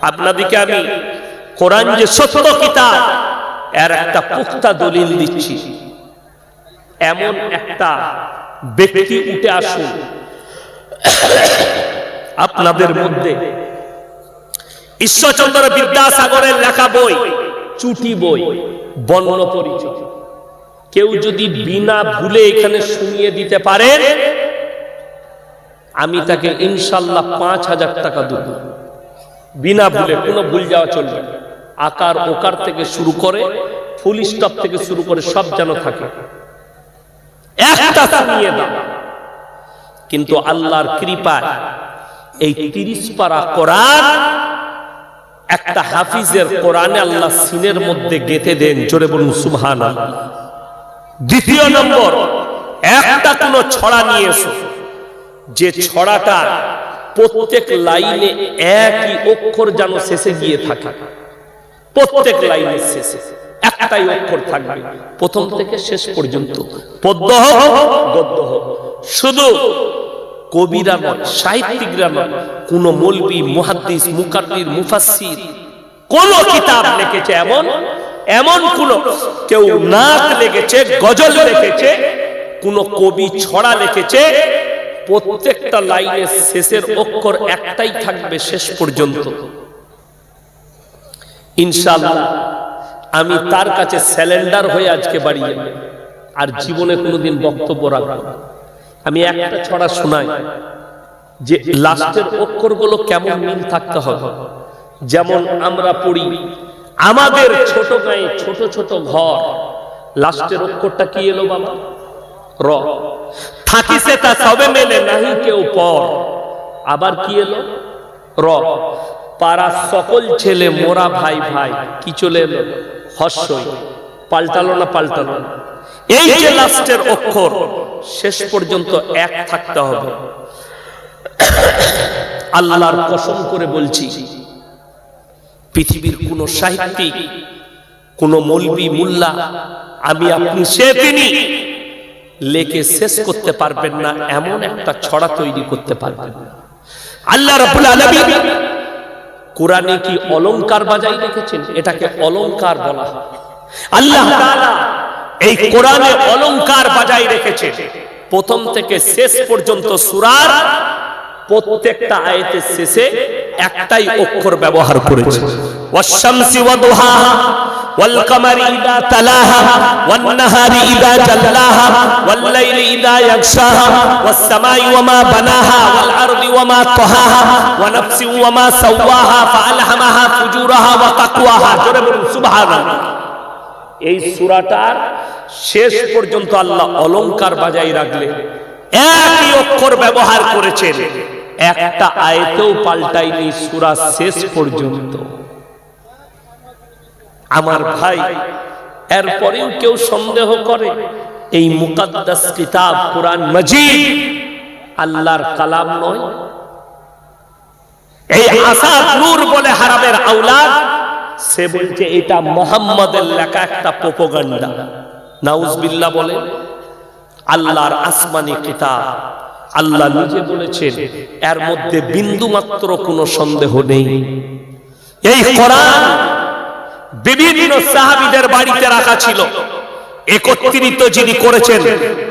আপনাদেরকে আমি কোরআন যে সত্য কিতাব, এর একটা পুক্তা দলিল দিচ্ছি। এমন একটা ব্যক্তি উঠে আসুন। আপনাদের মধ্যে ঈশ্বরচন্দ্র বিদ্যাসাগরের লেখা বই, চুটি বই, বর্ণ পরিচয়। কেউ যদি বিনা ভুলে এখানে শুনিয়ে দিতে পারে আমি তাকে ইনশাল্লাহ পাঁচ হাজার টাকা দেব। বিনা ভুলে কোনো ভুল যাওয়া চলবে আকার ওকার থেকে শুরু করে, ফুল স্টপ থেকে শুরু করে সব যেন থাকে। কিন্তু আল্লাহর কৃপায় এই তিরিশ পারা কোরআন একটা হাফিজের কোরআনে আল্লাহ সিনের মধ্যে গেঁথে দেন, জোরে বলুন সুবহান দ্বিতীয় নম্বর, একটা কোন ছড়া নিয়ে এসো। যে ছড়াটা প্রত্যেক লাইনে একই অক্ষর যেন শেষে গিয়ে থাকে। প্রত্যেক লাইনের শেষে একটাই অক্ষর থাকবে। প্রথম থেকে শেষ পর্যন্ত। পদ্য গদ্য শুধু কবিরা নয়, সাহিত্যিকরা নয়, কোন মৌলবি, মুহাদ্দিস, মুকাদ্দির, মুফাসসির, কোন কিতাব লিখেছে এমন? এমন কোন কেউ নাক লিখেছে গজল লিখেছে, কোন কবি ছড়া লিখেছে প্রত্যেকটা লাইনের শেষের অক্ষর একটাই থাকবে শেষ পর্যন্ত। ইনশাআল্লাহ, আমি তার কাছে স্যালেন্ডার হয়ে আজকে বাড়িয়ে আর জীবনে কোনোদিন বক্তব্য রাখব। আমি একটা ছড়া শোনাই যে লাস্টের অক্ষরগুলো কেমন মিল থাকতে হবে। যেমন আমরা পড়ি, আমাদের ছোট গায়ে ছোট ছোট ঘর। লাস্টের অক্ষরটা কি এলো বাবা? র। থাকিছে তা সবে মেলে, নাহি কেউ পর। আবার কি এলো? র। পাড়া সকল ছেলে, মোরা ভাই ভাই, কি চলে এলো? হর্ষই। পাল্টালো না পাল্টালো? না এই যে লাস্টের অক্ষর, শেষ পর্যন্ত এক থাকতে হবে। আল্লাহর কসম করে বলছি, পৃথিবীর কোন সাহিত্যিক, কোন মৌলবি, মুল্লা, আমি আপনি সে তিনি লেখে শেষ করতে পারবেন না, এমন একটা ছড়া তৈরি করতে পারবেন। আল্লাহ রাব্বুল কোরআনে কি অলংকার বাজাই রেখেছেন? এটাকে অলংকার বলা হয়। আল্লাহ এই কোরআনে অলংকার বাজাই রেখেছে প্রথম থেকে শেষ পর্যন্ত সুরার প্রত্যেকটা আয়াতের শেষে একটাই অক্ষর ব্যবহার করেছে। ওয়াল-কামারি ওয়ান-নাহারি ইযা জাল্লাহা ওয়াল-লাইলি ইযা ইয়াগশাহা ওয়াস-সামাই ওয়া-মা বানাহা ওয়াল-আরদি ওয়া-মা তাহাহা, ওয়া নাফসিন ওয়া-মা সাওয়াহা ফাআলহামাহা ফুজুরাহা ওয়া তাকওয়াহা। জোরে বলুন, সুবহানাল্লাহ। এই সূরাটার শেষ পর্যন্ত আল্লাহ অলংকার বাজাই রাখলেন একই অক্ষর ব্যবহার করেছেন। একটা আয়তেও পাল্টাইনি সূরা শেষ পর্যন্ত। আমার ভাই, এরপরেও কেউ সন্দেহ করে, এই মুকাদ্দাস কিতাব কোরআন মজিদ আল্লাহর কালাম নয়। এই আসাদ নূর বলে হারামের আওলাদ, সে বলছে এটা মোহাম্মদের লেখা একটা প্রোপোগান্ডা। নাউজবিল্লাহ বলে, আল্লাহর আসমানি কিতাব, আল্লাহ নিজে বলেছেন, এর মধ্যে বিন্দু মাত্র কোনো সন্দেহ নেই। এই কোরআন বিভিন্ন সাহাবীদের বাড়িতে রাখা ছিল। একত্রিত যিনি করেছেন,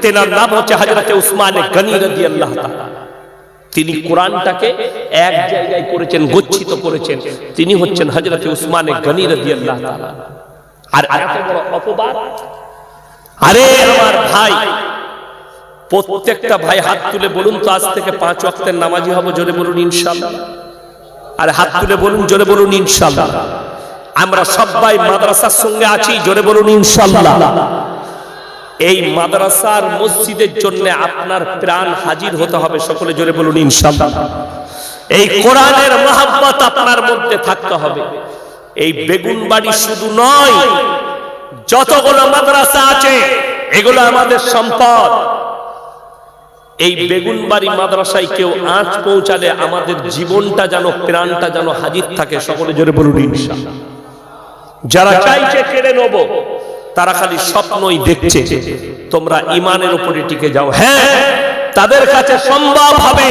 তেনার নাম হচ্ছে হযরতে উসমান গনি তাআলা। তিনি কোরআনটাকে এক জায়গায় করেছেন, গচ্ছিত করেছেন। তিনি হচ্ছেন হযরতে উসমান গনি তাআলা। আর অপবাদ, আরে আমার ভাই, প্রত্যেকটা ভাই হাত তুলে বলুন তো, আজ থেকে পাঁচ ওয়াক্তের নামাজি হব, জোরে বলুন ইনশাআল্লাহ আর হাত তুলে বলুন, জোরে বলুন ইনশাআল্লাহ আমরা সবাই মাদ্রাসার সঙ্গে আছি, জোরে বলুন ইনশাআল্লাহ এই মাদ্রাসার মসজিদের জন্য আপনার প্রাণ হাজির হতে হবে, সকলে জোরে বলুন ইনশাআল্লাহ এই কোরআনের মহাব্বত আপনার মধ্যে থাকতে হবে। এই বেগুনবাড়ি শুধু নয়, যতগুলো মাদ্রাসা আছে, এগুলো আমাদের সম্পদ। এই বেগুনবাড়ি মাদ্রাসায় কেউ আঁচ পৌঁছালে আমাদের জীবনটা যেন, প্রাণটা যেন হাজির থাকে, সকলে জোরে বলুন ইনশাআল্লাহ যারা চাইছে কেড়ে নেব তারা খালি স্বপ্নই দেখছে। তোমরা ইমানের উপরে টিকে যাও। হ্যাঁ তাদের কাছে সম্ভব হবে।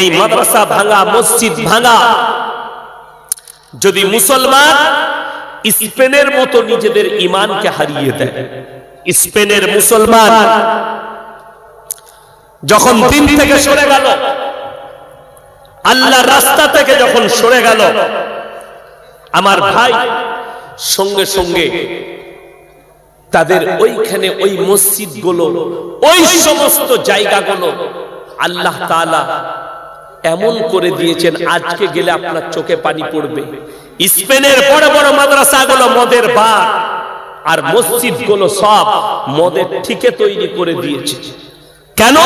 এই মাদ্রাসা ভাঙা মসজিদ ভাঙা। যদি মুসলমান স্পেনের মতো নিজেদের ইমানকে হারিয়ে দেয়। স্পেনের মুসলমান যখন দিন থেকে সরে গেল আল্লাহ রাস্তা থেকে যখন সরে গেল আমার ভাই সঙ্গে সঙ্গে তাদের ওইখানে ওই মসজিদগুলো ওই সমস্ত জায়গাগুলো আল্লাহ তাআলা এমন করে দিয়েছেন আজকে গেলে আপনার চোখে পানি পড়বে। স্পেনের বড় বড় মাদ্রাসাগুলো মদের বার আর মসজিদগুলো সব মদের ঠিকে তৈরি করে দিয়েছে। কেন?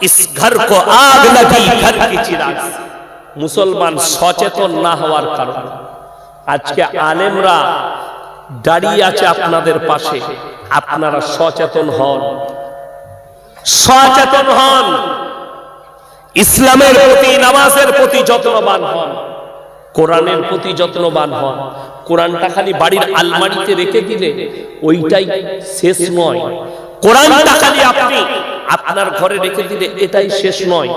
ইস ঘর কো আগ লাগি ঘর কি চিরাগ। মুসলমান সচেতন না হওয়ার কারণে। আজকে আলেমরা দাঁড়িয়ে আছে আপনাদের পাশে। আপনারা সচেতন হন। সচেতন হন। ইসলামের প্রতি নামাজের প্রতি যত্নবান হন। কোরআনের প্রতি যত্নবান হন। কোরআনটা খালি বাড়ির আলমারিতে রেখে দিলে ওইটাই শেষ নয়। কোরআনটা খালি আপনি আপনার ঘরে রেখে দিলে এটাই শেষ নয়।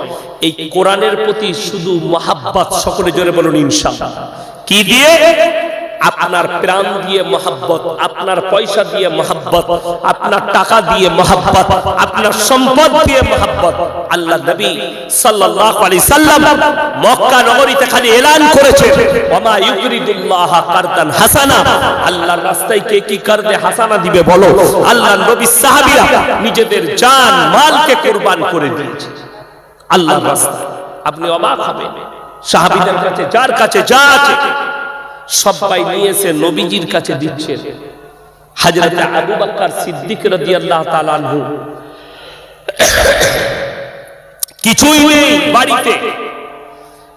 এই কোরআনের প্রতি শুধু মহাব্বাত, সকলে জোরে বলুন, ইনশাআল্লাহ। কি দিয়ে? আপনার প্রাণ দিয়ে মহাব্বত, আপনার পয়সা দিয়ে মহাব্বত, আপনার টাকা দিয়ে মহাব্বত, আপনার সম্পদ দিয়ে মহাব্বত। আল্লাহ নবী সাল্লাল্লাহু আলাইহি সাল্লাম মক্কা নগরীতে খালি এলান করেছে। ওমা ইউরিদুল্লাহ কারদান হাসানা। আল্লাহর রাস্তায় কে কি করবে হাসানা দিবে বলো? আল্লাহ নবী সাহাবীরা নিজেদের জান, মালকে কুরবান করে দিয়েছে। আল্লাহর রাস্তায়। আপনি অবাক হবেন। সাহাবীদের কাছে, যার কাছে যা আছে সবাই নিয়েছে নবীজির কাছে দিচ্ছেন হাজরত আবু বকর সিদ্দিক রাদিয়াল্লাহু তাআলা আনহু। কিছুই নেই বাড়িতে।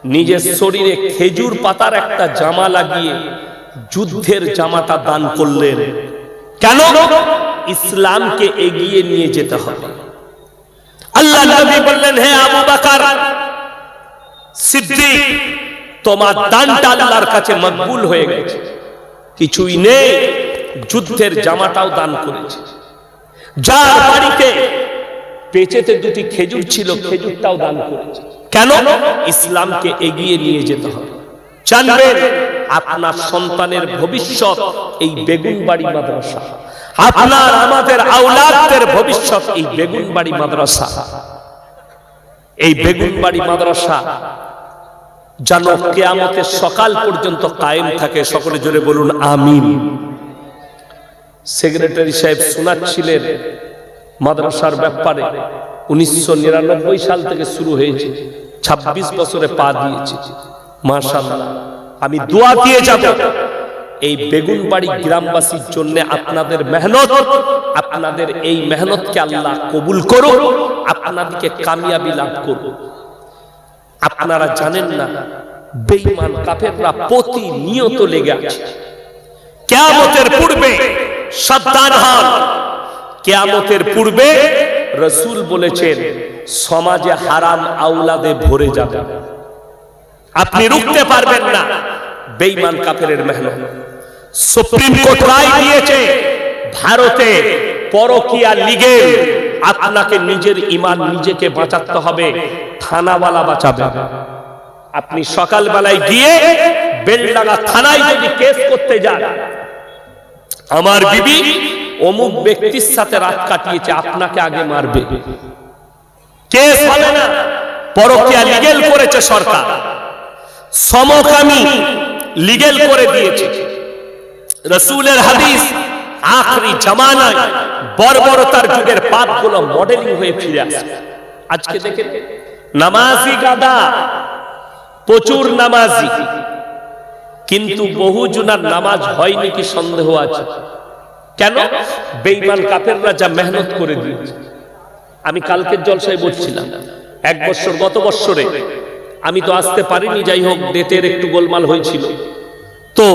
নিজের শরীরে খেজুর পাতার একটা জামা লাগিয়ে যুদ্ধের জামাটা দান করলেন। কেন? ইসলামকে এগিয়ে নিয়ে যেতে হবে। আল্লাহ নবী বললেন, হে আবু বকর, সিদ্দিক তোমার দানটা আল্লাহর কাছে মকবুল হয়ে গেছে। কিছুই নেই, যুদ্ধের জামাটাও দান করেছে। যার বাড়িতে পেঁচেতে দুটি খেজুর ছিল, খেজুরটাও দান করেছে। কেন? ইসলামকে এগিয়ে নিয়ে যেতে হবে। জানবেন আপনার সন্তানের ভবিষ্যৎ এই বেগুন বাড়ি মাদ্রাসা। আপনার আমাদের আওলাদদের ভবিষ্যৎ এই বেগুনবাড়ি মাদ্রাসা। এই বেগুন বাড়ি মাদ্রাসা যেন কেয়ামতের সকাল পর্যন্ত কায়েম থাকে। সকলে জোরে বলুন, আমিন। সেক্রেটারি সাহেব শোনাচ্ছিলেন মাদ্রাসার ব্যাপারে। উনিশশো নিরানব্বই সাল থেকে শুরু হয়েছে। ২৬ বছরে পা দিয়েছে। মাশাআল্লাহ, আমি দোয়া দিয়ে যাব। এই বেগুনবাড়ি গ্রামবাসীর জন্য আপনাদের মেহনত, আপনাদের এই মেহনতকে আল্লাহ কবুল করো আপনাদেরকে কামিয়াবি লাভ করো আপনারা জানেন না, বেঈমান কাফেররা প্রতিনিয়ত লেগে আছে। কেয়ামতের পূর্বে সাবধান হন। কেয়ামতের পূর্বে রসুল বলেছেন, সমাজে হারাম আউলাদে ভরে যাবে। আপনি রুখতে পারবেন না, বেঈমান কাফেরের মেহনত। সুপ্রিম কোর্ট রায় দিয়েছে ভারতে পরকিয়া লিগে আপনাকে নিজের ইমান নিজেকে বাঁচাতে হবে, থানাওয়ালা বাঁচাবে। আপনি সকালবেলায় গিয়ে বেলডাঙ্গা থানায় যদি কেস করতে যান, আমার বিবি অমুক ব্যক্তির সাথে রাত কাটিয়েছে, আপনাকে আগে মারবে। কেস হবে না, পরকিয়া লিগেল করেছে সরকার। সমকামী লিগেল করে দিয়েছে। রসুলের হাদিস আখরি জামানায় বর্বরতার যুগের পাপ পাপগুলো মডেলিং হয়ে ফিরে আসে। আজকে দেখেন, নামাজি গাদা, প্রচুর নামাজি। কিন্তু বহু জনার নামাজ হয়নি কি সন্দেহ আছে? কেন? বেঈমান কাফেররা যা মেহনত করে দিয়েছে। আমি কালকের জলসায় বলছিলাম এক বছর, গত বছরে। আমি তো আসতে পারিনি, যাই হোক, ডেটের একটু গোলমাল হয়েছিল। তো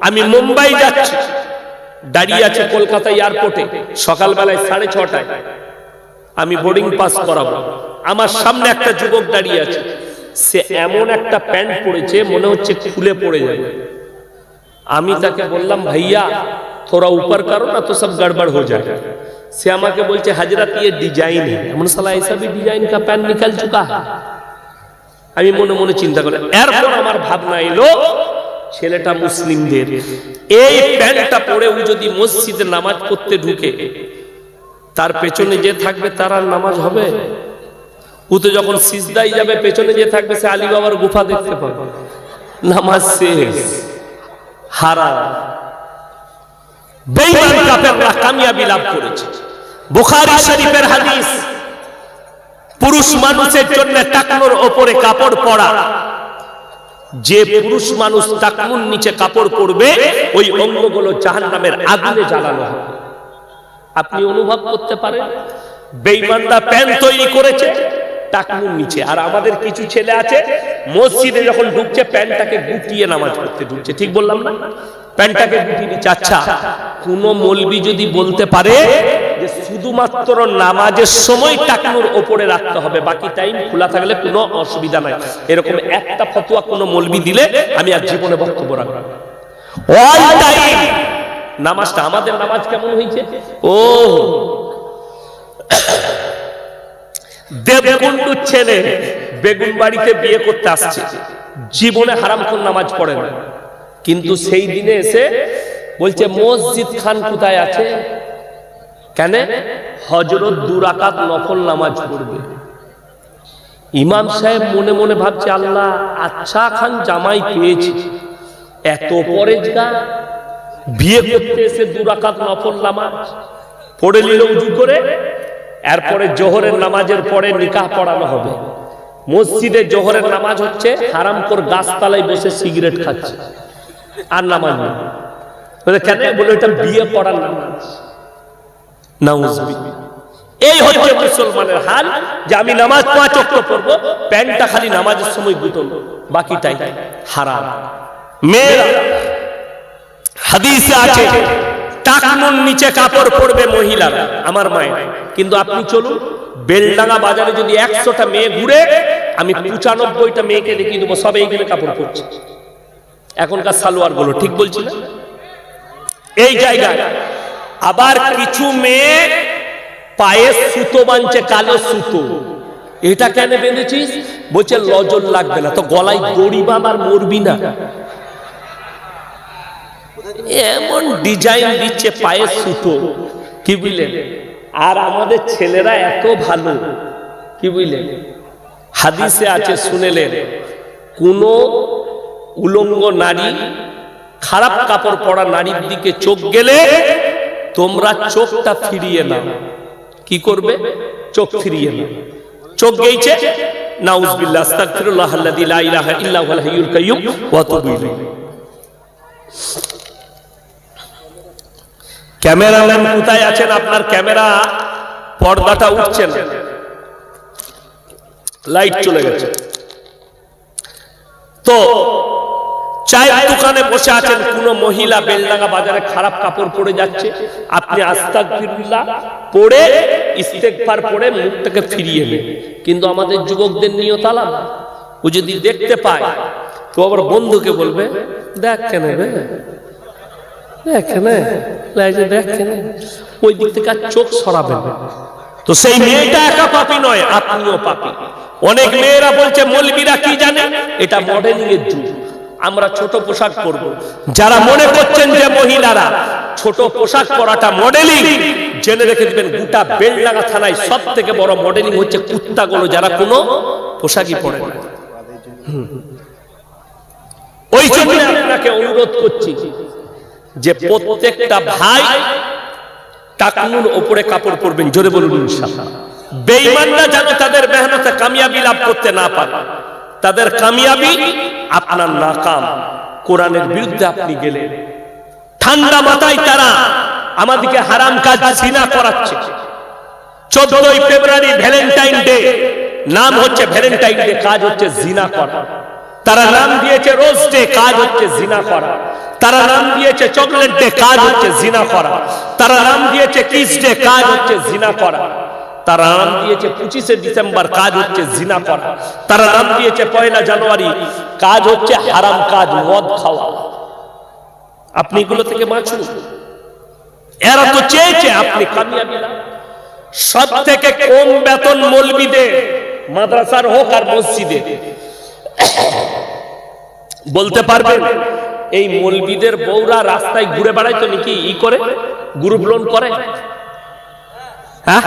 আমি মুম্বাই যাচ্ছি। দাঁড়িয়ে আছে কলকাতা এয়ারপোর্টে সকালবেলায় সাড়ে ছটায় আমি বোর্ডিং পাস করাবো আমার সামনে একটা যুবক দাঁড়িয়ে আছে সে এমন একটা প্যান্ট পরেছে মনে হচ্ছে খুলে পড়ে যাবে আমি তাকে বললাম ভাইয়া थोड़ा ऊपर करो ना तो सब गड़बड़ हो जाएगा से আমাকে বলছে হাজরাত ये डिजाइन है এমন সালা ऐसा भी डिजाइन का पैंट निकल चुका है আমি মনে মনে চিন্তা করলাম এরপর আমার ভাবনা এলো ছেলেটা মুসলিমদের। এই প্যান্টটা পরে ও যদি মসজিদে নামাজ পড়তে ঢুকে, তার পেছনে যে থাকবে তার আর নামাজ হবে? ও তো যখন সিজদাই যাবে, পেছনে যে থাকবে সে আলী বাবার গুফা দেখতে পাবে। নামাজ শেষ। হারা বেঈমান কাফেররা কামিয়াবি লাভ করেছে। বুখারী শরীফের হাদিস, পুরুষ মানুষের জন্য টাকনোর ওপরে কাপড় পরা যে পুরুষ মানুষ তাকুন নিচে কাপড় পরবে, ওই অঙ্গগুলো জাহান নামের আগুনে জ্বালানো হবে। আপনি অনুভব করতে পারেন, বেঈমানরা প্যান্ট তৈরি করেছে টাকনুর নিচে। আর আমাদের কিছু ছেলে আছে, মসজিদে যখন ঢুকছে, প্যান্টটাকে গুটিয়ে নামাজ পড়তে ঢুকছে। ঠিক বললাম না? প্যান্টটাকে গুটিয়ে আচ্ছা কোন মলবি যদি বলতে পারে যে শুধুমাত্র নামাজের সময় টাকনুর ওপরে রাখতে হবে, বাকি টাইম খোলা থাকলে কোনো অসুবিধা নাই। এরকম একটা ফতোয়া কোনো মলবি দিলে আমি আর জীবনে বক্তব্য রাখব টাইম নামাজটা, আমাদের নামাজ কেমন হয়েছে? ও দেবকুণ্ডুর ছেলে বেগুন বাড়িতে বিয়ে করতে আসছে। জীবনে হারাম কোন নামাজ পড়ে না। কিন্তু সেই দিনে এসে বলছে মসজিদ খান কোথায় আছে? কেন? হজরত দুরাকাত নফল নামাজ পড়বে। ইমাম সাহেব মনে মনে ভাবছে আল্লাহ আচ্ছা খান জামাই পেয়েছি। এত পরেজগা বিয়ে করতে এসে দুরাকাত নফল নামাজ পড়ে নিল উজু করে। এরপরে জোহরের নামাজের পরে নিকাহ পড়ানো হবে। মসজিদে জোহরের নামাজ হচ্ছে হারামপুর গাছতলায় বসে সিগারেট খাচ্ছে। আর নামাজ নেই। কেন? বলে এটা বিয়ে পড়ার নামাজ। নাউজুবিল্লাহ। এই হচ্ছে মুসলমানের হাল যে আমি নামাজ পাঁচ অক্ট পড়ব প্যান্টটা খালি নামাজের সময় গুতন বাকিটাই হারাম। মেয়েরা হাদিসে আছে টাকনুর নিচে কাপড় পরবে মহিলারা আমার মায়ের। কিন্তু আপনি চলুন বেলডাঙ্গা বাজারে যদি একশোটা মেয়ে ঘুরে আমি পঁচানব্বইটা মেয়েকে দেখিয়ে দেবো সব এইখানে কাপড় পরছে। এখনকার সালোয়ারগুলো ঠিক বলছি না? এই জায়গায় আবার কিছু মেয়ে পায়ে সুতো বানছে, কালো সুতো। এটা কেন বেঁধেছিস? বলছে লজল লাগবে না। তো গলায় দড়ি বাঁধার মরবি না। এমন ডিজাইন দিচ্ছে পায়ে সুতো। কি বুঝলেন? আর আমাদের ছেলেরা এত ভালো। কি বুঝলেন? হাদিসে আছে, শুনেলেন, কোন উলঙ্গ নারী, খারাপ কাপড় পরা নারীর দিকে চোখ গেলে তোমরা চোখটা ফিরিয়ে নাও। কি করবে? চোখ ফিরিয়ে নাও। চোখ গেইছে? নাউজবিল্লাহ লা কোথায় আছেন আপনার ক্যামেরা? পর্দাটা উঠছে না। লাইট চলে গেছে। তো চায়ের দোকানে বসে আছেন, কোন মহিলা বেলডাঙ্গা বাজারে খারাপ কাপড় পরে যাচ্ছে। আপনি আস্তাগফিরুল্লাহ পড়ে, ইস্তেগফার পরে মুখটাকে ফিরিয়ে নেন। কিন্তু আমাদের যুবকদের নিয়ত আলাদা। ও যদি দেখতে পায় তো আবার বন্ধুকে বলবে, দেখ কেন রে? লাইজে দেখেনে ওই দিক থেকে আর চোখ সরাবে তো সেই মেয়েটা একা পাপি নয়, আপনিও পাপি। অনেক মেয়েরা বলছে, মলবিরা কি জানে? এটা মডেলিং এর যুগ। আমরা ছোট পোশাক পরব। যারা মনে করছেন যে মহিলারা ছোট পোশাক পরাটা মডেলিং জেনে রেখে দিবেন গোটা বেলডাঙ্গা থানায় সব থেকে বড় মডেলিং হচ্ছে কুত্তাগুলো যারা কোনো পোশাকই পরে না। ওই জন্য আপনাকে অনুরোধ করছি যে প্রত্যেকটা ভাই টাকনুর ওপরে কাপড় পরবেন জোরে বলুন ইনশাআল্লাহ। বেঈমানরা যেন তাদের মেহনতে কামিয়াবি লাভ করতে না পারে। তাদের কামিয়াবি, আপনার নাকাম। কোরআনের বিরুদ্ধে আপনি গেলেন ঠান্ডা মাথায় তারা আমাদেরকে হারাম কাজ সিনা করাচ্ছে। চোদ্দই ফেব্রুয়ারি ভ্যালেন্টাইন ডে, নাম হচ্ছে ভ্যালেন্টাইন ডে, কাজ হচ্ছে জিনা করা। তারা নাম দিয়েছে রোজ ডে, কাজ হচ্ছে জিনা করা। তারা নাম দিয়েছে চকলেট ডে, কাজ হচ্ছে জিনা করা। তারা নাম দিয়েছে কিস ডে, কাজ হচ্ছে জিনা করা। তারা নাম দিয়েছে পঁচিশে ডিসেম্বর, কাজ হচ্ছে জিনা করা তারা নাম দিয়েছে পয়লা জানুয়ারি, কাজ হচ্ছে হারাম কাজ, মদ খাওয়া। আপনি এগুলো থেকে বাঁচুন। এরা তো চেয়েছে আপনি কামিয়াবি সব থেকে কম বেতন মলবিদের, মাদ্রাসার হোক আর মসজিদে বলতে পারবেন, এই মলবিদের বউরা রাস্তায় ঘুরে বেড়ায় তো নাকি ই করে, গ্রুপ লোন করে? হ্যাঁ?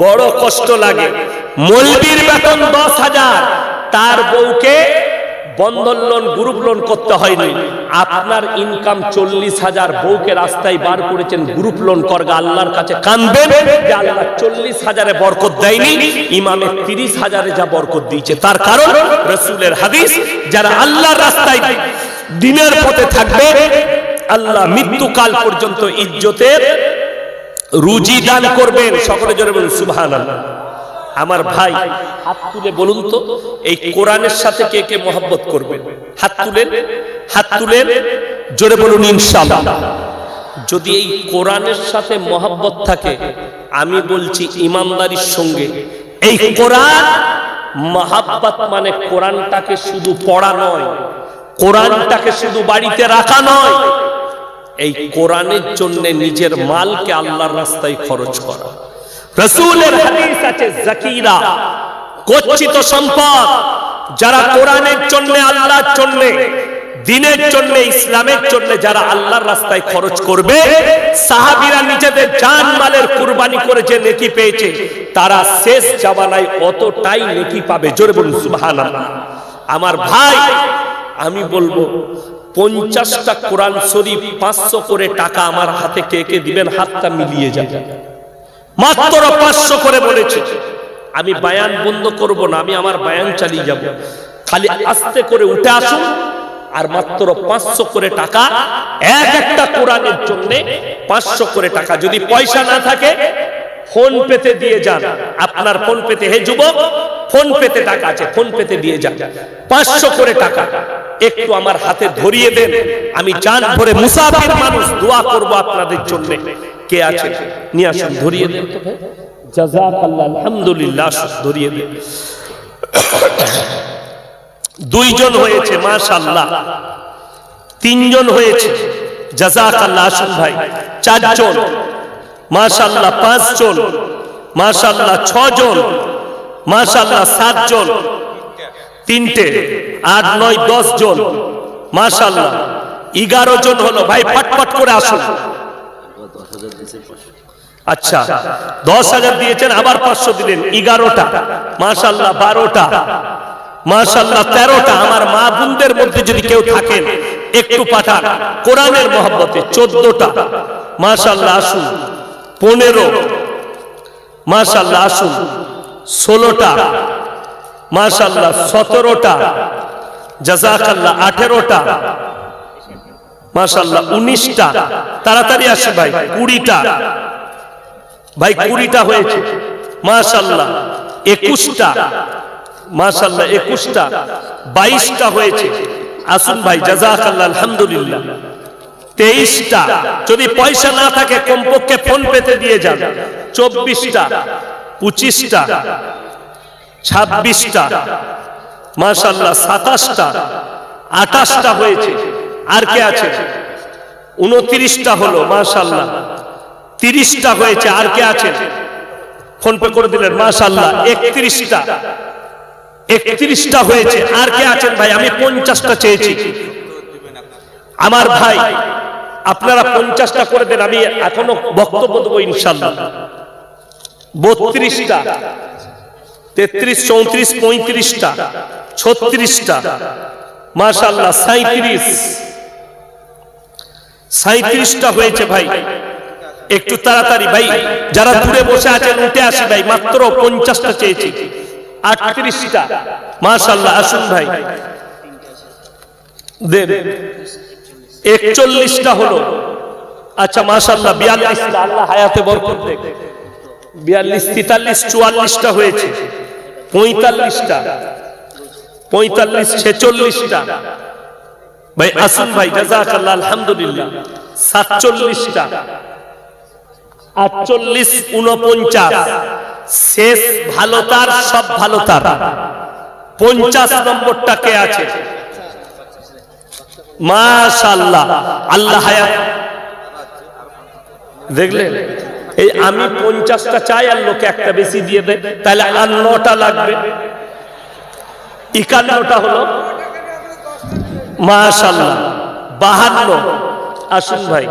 বড় কষ্ট লাগে। মলবির বেতন দশ হাজার, তার বউকে বন্ধন লোন গ্রুপ লোন করতে হয়নি। আপনার ইনকাম চল্লিশ হাজার, বউকে রাস্তায় বার করেছেন গ্রুপ লোন করগা, আল্লাহর কাছে কানবেন যে আল্লাহ চল্লিশ হাজারে বরকত দেয়নি, ইমামে তিরিশ হাজারে যা বরকত দিয়েছে। তার কারণ রসুলের হাদিস, যারা আল্লাহর রাস্তায় দিনের পথে থাকবে, আল্লাহ মৃত্যুকাল পর্যন্ত ইজ্জতের রুজি দান করবেন, সকলে জোরে বলুন সুবহান আমার ভাই, হাত তুলে বলুন তো, এই কোরআনের সাথে কে কে মোহাব্বত করবেন? হাত তুলেন হাত তুলেন, জোরে বলুন, ইনশাআল্লাহ। যদি এই কোরআনের সাথে মোহাব্বত থাকে, আমি বলছি ইমানদারির সঙ্গে। এই কোরআন মহাব্বত মানে কোরআনটাকে শুধু পড়া নয়, কোরআনটাকে শুধু বাড়িতে রাখা নয় এই কোরআনের জন্য নিজের মালকে আল্লাহর রাস্তায় খরচ করা। রসুলের হাদিস আছে জাকিরা, গচ্ছিত সম্পদ। যারা কোরআনের জন্য, আল্লাহর জন্য, দিনের জন্য, ইসলামের জন্য যারা আল্লাহর রাস্তায় খরচ করবে, সাহাবীরা নিজেদের জান মালের কুরবানি করে যে নেকি পেয়েছে, তারা শেষ জামানায় অতটাই নেকি পাবে। জোরে বলুন, সুবহানাল্লাহ। আমার ভাই, আমি বলব পঞ্চাশটা কোরআন শরীফ, পাঁচশো করে টাকা আমার হাতে কে কে দিবেন? হাতটা মিলিয়ে যাবে। মাত্র পাঁচশো করে বলেছে। আমি বায়ান বন্ধ করব না, আমি আমার বায়ান চালিয়ে যাব। খালি আস্তে করে উঠে আসুন, আর মাত্র পাঁচশো করে টাকা এক একটা কোরআনের জন্য পাঁচশো করে টাকা। যদি পয়সা না থাকে, ফোন পেতে দিয়ে যান। আপনার ফোন পেতে, হে যুবক, ফোন পেতে টাকা আছে, ফোন পেতে দিয়ে যান। পাঁচশো করে টাকা। একটু আমার হাতে ধরিয়ে দেন। আমি জান ভরে মুসাফির মানুষ দোয়া করব আপনাদের জন্য। কে আছে নিয়ে আসুন, ধরিয়ে দেন। জাযাকাল্লাহ, আলহামদুলিল্লাহ ধরিয়ে দেন। দুইজন হয়েছে, মাশাআল্লাহ। তিনজন হয়েছে। জাযাকাল্লাহ, আসুন ভাই। চারজন। মাশাআল্লাহ, পাঁচজন। মাশাআল্লাহ, ছজন। মাশাআল্লাহ, সাতজন। তিনটে, আট, নয়, দশ জন। মাশাআল্লাহ। এগারো জন হলো, ভাই, ফটফট করে আসুন। আচ্ছা দশ হাজার দিয়েছেন, আবার পাঁচশো দিলেন। এগারোটা মাশাল্লাহ বারোটা মাশাল্লাহ তেরোটা। আমার মা বোনদের মধ্যে যদি কেউ থাকেন, একটু পাঠান। কোরআনের মহব্বতে চোদ্দটা। মাশাল্লাহ আসুন। পনেরো মাশাল্লাহ আসুন। ষোলোটা মাশাল্লাহ সতেরোটা জাজাকাল্লাহ আঠেরোটা মাশাল্লাহ উনিশটা। তাড়াতাড়ি আসে ভাই, কুড়িটা। ভাই, কুড়িটা হয়েছে। মাশাল্লাহ একুশটা। মাশাল্লাহ একুশটা। বাইশটা হয়েছে। আসুন ভাই জাজাকাল্লাহ আলহামদুলিল্লাহ। তেইশটা। যদি পয়সা না থাকে, কমপক্ষে ফোন পেতে দিয়ে যান। চব্বিশটা, পঁচিশটা ছাব্বিশটা। মাশাল্লাহ সাতাশটা, আঠাশটা হয়েছে। আর কে আছে? উনত্রিশটা হলো মাশাল্লাহ তিরিশটা হয়েছে, আর কে আছে? ফোন পে করে দিলেন মাশাল্লাহ একত্রিশটা। একত্রিশটা হয়েছে, আর কে আছেন ভাই? আমি পঞ্চাশটা চেয়েছি। আমার ভাই, আপনারা পঞ্চাশটা করে দেন, আমি এখনও বক্তব্য দেবো ইনশাল্লাহ বত্রিশটা। তেত্রিশ, চৌত্রিশ, পঁয়ত্রিশটা, ছত্রিশটা। মাশাল্লাহ সাঁত্রিশ সাঁত্রিশটা হয়েছে ভাই। একটু তাড়াতাড়ি ভাই, যারা দূরে বসে আছেন, উঠে আসি ভাই, মাত্র পঞ্চাশটা চেয়েছি। আটত্রিশটা। মাশাল্লাহ আসুন ভাই। একচল্লিশটা হলো। আচ্ছা মাশাল্লাহ বিয়াল্লিশটা আল্লাহ হায়াতে বরকত দেখ। বিয়াল্লিশ, তেতাল্লিশ, চুয়াল্লিশটা হয়েছে। পঁয়তাল্লিশটা। পঁয়তাল্লিশ, ছেচল্লিশটা। ভাই, আসুন ভাই জাজাকাল্লাহ আলহামদুলিল্লাহ। সাতচল্লিশটা। আটচল্লিশ উনপঞ্চাশ শেষ ভালো তার, সব ভালো তার। পঞ্চাশ নম্বরটা কে আছে? মাশাল্লাহ আল্লাহ হায়াত। দেখলেন? এই আমি পঞ্চাশটা চাই আর লোকে একটা বেশি দিয়ে দেয়। তাহলে আর নটা লাগবে। একান্নটা হলো? মাশাল্লাহ বাহান্ন। আসুন ভাই।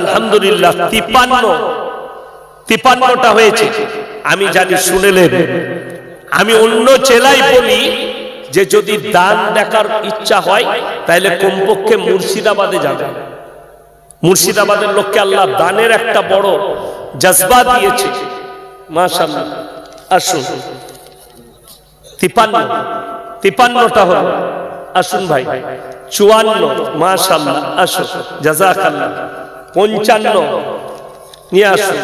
আলহামদুলিল্লাহ। তিপান্ন। তিপান্নটা হয়েছে। আমি জানি শুনেলেন আমি অন্য জেলায় বলি যে যদি দান দেখার ইচ্ছা হয়, তাহলে কমপক্ষে মুর্শিদাবাদে যাবে মুর্শিদাবাদের লোককে আল্লাহ দানের একটা বড় জজবা দিয়েছে। মাশাল্লাহ আসুন। তিপান্ন। তিপান্নটা হল, আসুন ভাই। চুয়ান্ন। মাশাল্লাহ আসুন। জাজাকাল্লাহ পঞ্চান্ন। নিয়ে আসুন।